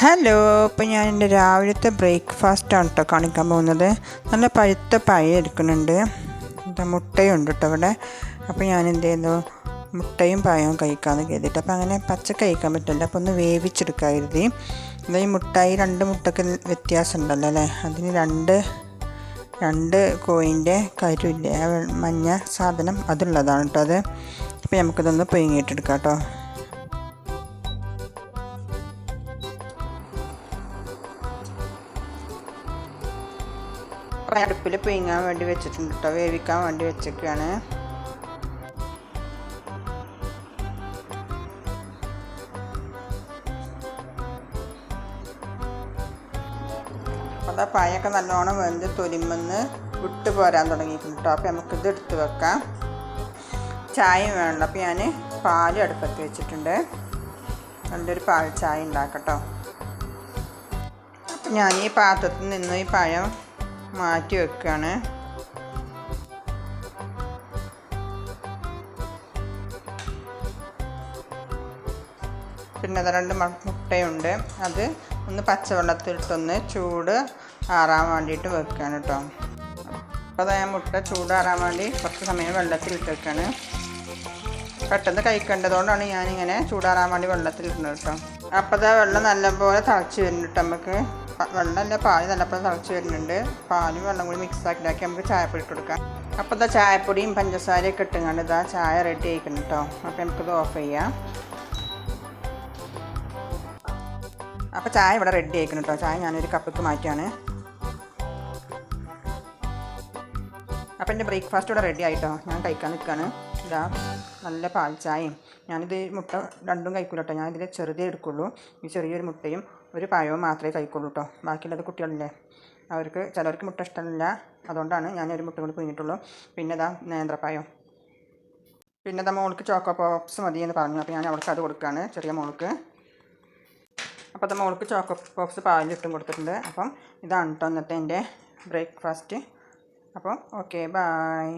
Hello ഇപ്പോൾ ഞാൻ എന്റെ രാവിലത്തെ ബ്രേക്ക്ഫാസ്റ്റാണ് കേട്ടോ കാണിക്കാൻ പോകുന്നത്. നല്ല പഴുത്ത പഴം എടുക്കുന്നുണ്ട്. മുട്ടയുണ്ട് കേട്ടോ ഇവിടെ. അപ്പോൾ ഞാൻ എന്ത് ചെയ്തു മുട്ടയും പഴവും കഴിക്കാമെന്ന് കരുതിയിട്ട്. അപ്പോൾ അങ്ങനെ പച്ച കഴിക്കാൻ പറ്റില്ല അപ്പോൾ ഒന്ന് വേവിച്ചെടുക്കാൻ എന്താ ഈ മുട്ടായി രണ്ട് മുട്ടയ്ക്ക് വ്യത്യാസം ഉണ്ടല്ലോ അല്ലേ? അതിന് രണ്ട് രണ്ട് കോയിന്റെ കരുവില്ലേ? മഞ്ഞ സാധനം അതുള്ളതാണ് കേട്ടോ അത്. അപ്പോൾ നമുക്കിതൊന്ന് പുഴുങ്ങിയിട്ടെടുക്കാം കേട്ടോ അപ്പോൾ അടുപ്പിൽ പിങ്ങാൻ വേണ്ടി വെച്ചിട്ടുണ്ട് കേട്ടോ വേവിക്കാൻ വേണ്ടി വെച്ചേക്കാണ് അതാ പായൊക്കെ നല്ലോണം വെന്ത് തൊലിമെന്ന് വിട്ട് പോരാൻ തുടങ്ങിയിട്ടുണ്ട് കേട്ടോ അപ്പോൾ നമുക്കിത് എടുത്ത് വെക്കാം. ചായ വേണം. അപ്പോൾ ഞാൻ പാൽ അടുപ്പത്ത് വെച്ചിട്ടുണ്ട്. നല്ലൊരു പാൽ ചായ ഉണ്ടാക്കട്ടോ. ഞാൻ ഈ പാത്രത്തിൽ നിന്ന് ഈ പഴം മാറ്റി വെക്കുകയാണ് പിന്നെ രണ്ട് മുട്ടയുണ്ട്. അത് ഒന്ന് പച്ചവെള്ളത്തിലിട്ടൊന്ന് ചൂട് ആറാൻ വേണ്ടിയിട്ട് വെക്കുകയാണ് കേട്ടോ അപ്പോൾ ഞാൻ മുട്ട ചൂടാറാൻ വേണ്ടി കുറച്ച് സമയം വെള്ളത്തിലിട്ട് വെക്കുകയാണ് പെട്ടെന്ന് കഴിക്കേണ്ടതുകൊണ്ടാണ് ഞാനിങ്ങനെ ചൂടാറാൻ വേണ്ടി വെള്ളത്തിൽ വെള്ളത്തിലിടുന്നത് കേട്ടോ അപ്പോൾ ആ വെള്ളം നല്ലപോലെ തിളച്ച് വരുന്നുണ്ട് നമുക്ക് വെള്ളമല്ല പാൽ നല്ലപ്പോൾ തിളച്ച് വരുന്നുണ്ട്. പാലും വെള്ളം കൂടി മിക്സ് ആക്കിയിട്ടാക്കി നമുക്ക് ചായപ്പൊടി ഇട്ട് കൊടുക്കാം. അപ്പോൾ ഇതാ ചായപ്പൊടിയും പഞ്ചസാരയൊക്കെ ഇട്ടുകൊണ്ട് ഇതാ ചായ റെഡി ആയിക്കണം കേട്ടോ അപ്പോൾ നമുക്കിത് ഓഫ് ചെയ്യാം. അപ്പോൾ ചായ ഇവിടെ റെഡി ആയിക്കണം കേട്ടോ ചായ ഞാനൊരു കപ്പിക്ക് മാറ്റിയാണ്. അപ്പോൾ എന്റെ ബ്രേക്ക്ഫാസ്റ്റ് ഇവിടെ റെഡി ആയിട്ടോ. ഞാൻ കഴിക്കാൻ നിൽക്കുകയാണ് ഇതാ നല്ല പാൽച്ചായയും. ചായയും ഞാനിത് മുട്ട രണ്ടും കഴിക്കൂല കേട്ടോ ഞാനിതിൽ ചെറുതേ എടുക്കുള്ളൂ. ഈ ചെറിയൊരു മുട്ടയും ഒരു പഴവും മാത്രമേ കഴിക്കുള്ളൂ കേട്ടോ ബാക്കിയുള്ളത് കുട്ടികളില്ലേ. അവർക്ക് ചിലവർക്ക് മുട്ട ഇഷ്ടമില്ല. അതുകൊണ്ടാണ് ഞാൻ ഒരു മുട്ട കൂടി കുഞ്ഞിട്ടുള്ളൂ പിന്നെ ഇതാ നേന്ത്രപ്പായം പിന്നെ ഇതാ മോൾക്ക് ചോക്കോ പോപ്സ് മതി എന്ന് പറഞ്ഞു. അപ്പോൾ ഞാൻ അവൾക്ക് അത് കൊടുക്കുകയാണ് ചെറിയ മോൾക്ക്. അപ്പോൾ അത് മോൾക്ക് ചോക്കോ പോപ്സ് പാലിലിട്ടും കൊടുത്തിട്ടുണ്ട്. അപ്പം ഇതാണ് കേട്ടോ ഇന്നത്തെ എന്റെ ബ്രേക്ക്ഫാസ്റ്റ് അപ്പം ഓക്കെ ബായ്